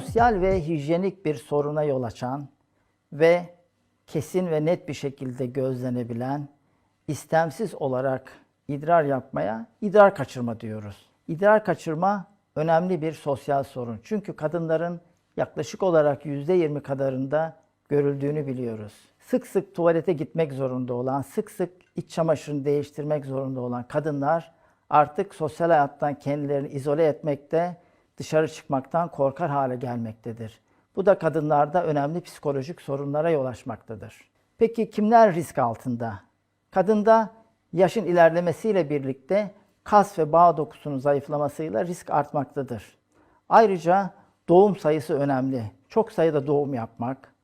sosyal ve hijyenik bir soruna yol açan ve kesin ve net bir şekilde gözlenebilen, istemsiz olarak idrar yapmaya idrar kaçırma diyoruz. İdrar kaçırma önemli bir sosyal sorun. Çünkü kadınların yaklaşık olarak %20 kadarında görüldüğünü biliyoruz. Sık sık tuvalete gitmek zorunda olan, sık sık iç çamaşırını değiştirmek zorunda olan kadınlar artık sosyal hayattan kendilerini izole etmekte, dışarı çıkmaktan korkar hale gelmektedir. Bu da kadınlarda önemli psikolojik sorunlara yol açmaktadır. Peki kimler risk altında? Kadında yaşın ilerlemesiyle birlikte kas ve bağ dokusunun zayıflamasıyla risk artmaktadır. Ayrıca doğum sayısı önemli. Çok sayıda doğum yapmak,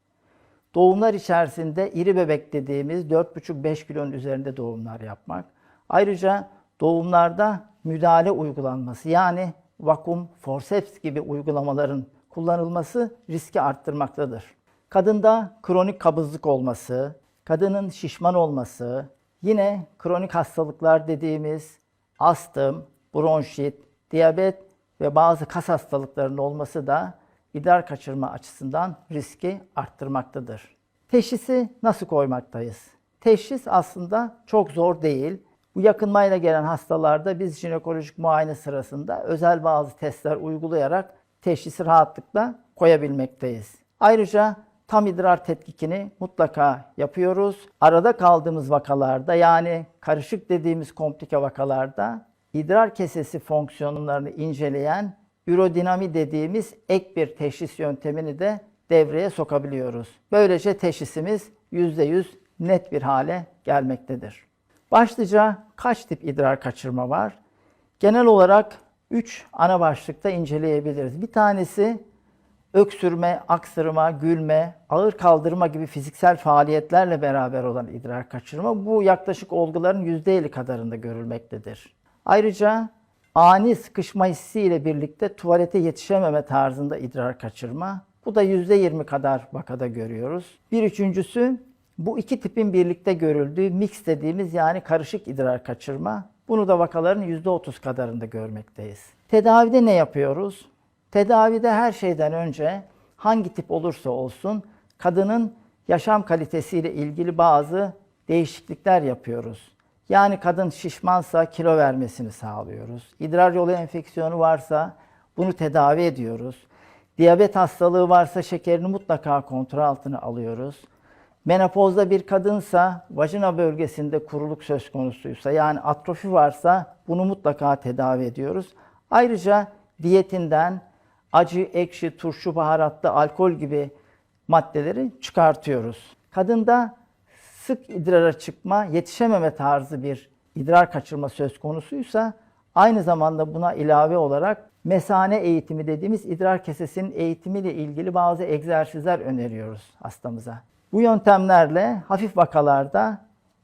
doğumlar içerisinde iri bebek dediğimiz 4,5-5 kilonun üzerinde doğumlar yapmak. Ayrıca doğumlarda müdahale uygulanması yani vakum, forceps gibi uygulamaların kullanılması riski arttırmaktadır. Kadında kronik kabızlık olması, kadının şişman olması, yine kronik hastalıklar dediğimiz astım, bronşit, diyabet ve bazı kas hastalıklarının olması da idrar kaçırma açısından riski arttırmaktadır. Teşhisi nasıl koymaktayız? Teşhis aslında çok zor değil. Bu yakınmayla gelen hastalarda biz jinekolojik muayene sırasında özel bazı testler uygulayarak teşhisi rahatlıkla koyabilmekteyiz. Ayrıca tam idrar tetkikini mutlaka yapıyoruz. Arada kaldığımız vakalarda yani karışık dediğimiz komplike vakalarda idrar kesesi fonksiyonlarını inceleyen ürodinami dediğimiz ek bir teşhis yöntemini de devreye sokabiliyoruz. Böylece teşhisimiz %100 net bir hale gelmektedir. Başlıca kaç tip idrar kaçırma var? Genel olarak 3 ana başlıkta inceleyebiliriz. Bir tanesi öksürme, aksırma, gülme, ağır kaldırma gibi fiziksel faaliyetlerle beraber olan idrar kaçırma bu yaklaşık olguların %50 kadarında görülmektedir. Ayrıca ani sıkışma hissiyle birlikte tuvalete yetişememe tarzında idrar kaçırma bu da %20 kadar vakada görüyoruz. Bir üçüncüsü bu iki tipin birlikte görüldüğü mix dediğimiz yani karışık idrar kaçırma. Bunu da vakaların %30 kadarında görmekteyiz. Tedavide ne yapıyoruz? Tedavide her şeyden önce hangi tip olursa olsun kadının yaşam kalitesiyle ilgili bazı değişiklikler yapıyoruz. Yani kadın şişmansa kilo vermesini sağlıyoruz. İdrar yolu enfeksiyonu varsa bunu tedavi ediyoruz. Diyabet hastalığı varsa şekerini mutlaka kontrol altına alıyoruz. Menopozda bir kadınsa, vajina bölgesinde kuruluk söz konusuysa yani atrofi varsa bunu mutlaka tedavi ediyoruz. Ayrıca diyetinden acı, ekşi, turşu, baharatlı, alkol gibi maddeleri çıkartıyoruz. Kadında sık idrara çıkma, yetişememe tarzı bir idrar kaçırma söz konusuysa aynı zamanda buna ilave olarak mesane eğitimi dediğimiz idrar kesesinin eğitimiyle ilgili bazı egzersizler öneriyoruz hastamıza. Bu yöntemlerle hafif vakalarda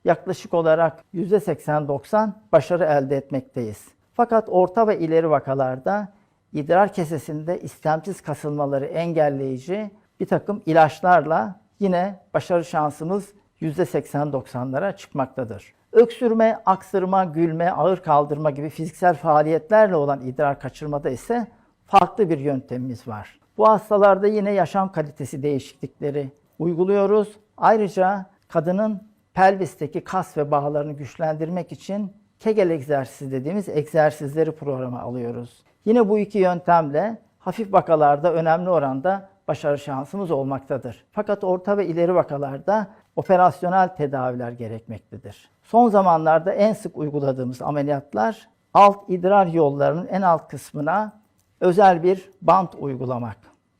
yaklaşık olarak %80-90 başarı elde etmekteyiz. Fakat orta ve ileri vakalarda idrar kesesinde istemsiz kasılmaları engelleyici bir takım ilaçlarla yine başarı şansımız %80-90'lara çıkmaktadır. Öksürme, aksırma, gülme, ağır kaldırma gibi fiziksel faaliyetlerle olan idrar kaçırmada ise farklı bir yöntemimiz var. Bu hastalarda yine yaşam kalitesi değişiklikleri uyguluyoruz. Ayrıca kadının pelvisteki kas ve bağlarını güçlendirmek için Kegel egzersizi dediğimiz egzersizleri programa alıyoruz. Yine bu iki yöntemle hafif vakalarda önemli oranda başarı şansımız olmaktadır. Fakat orta ve ileri vakalarda operasyonel tedaviler gerekmektedir. Son zamanlarda en sık uyguladığımız ameliyatlar alt idrar yollarının en alt kısmına özel bir bant uygulamak.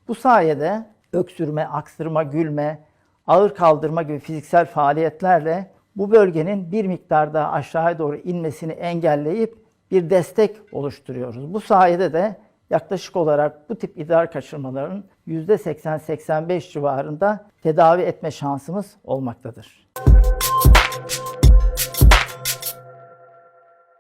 Bu sayede öksürme, aksırma, gülme, ağır kaldırma gibi fiziksel faaliyetlerle bu bölgenin bir miktar daha aşağıya doğru inmesini engelleyip bir destek oluşturuyoruz. Bu sayede de yaklaşık olarak bu tip idrar kaçırmaların %80-85 civarında tedavi etme şansımız olmaktadır.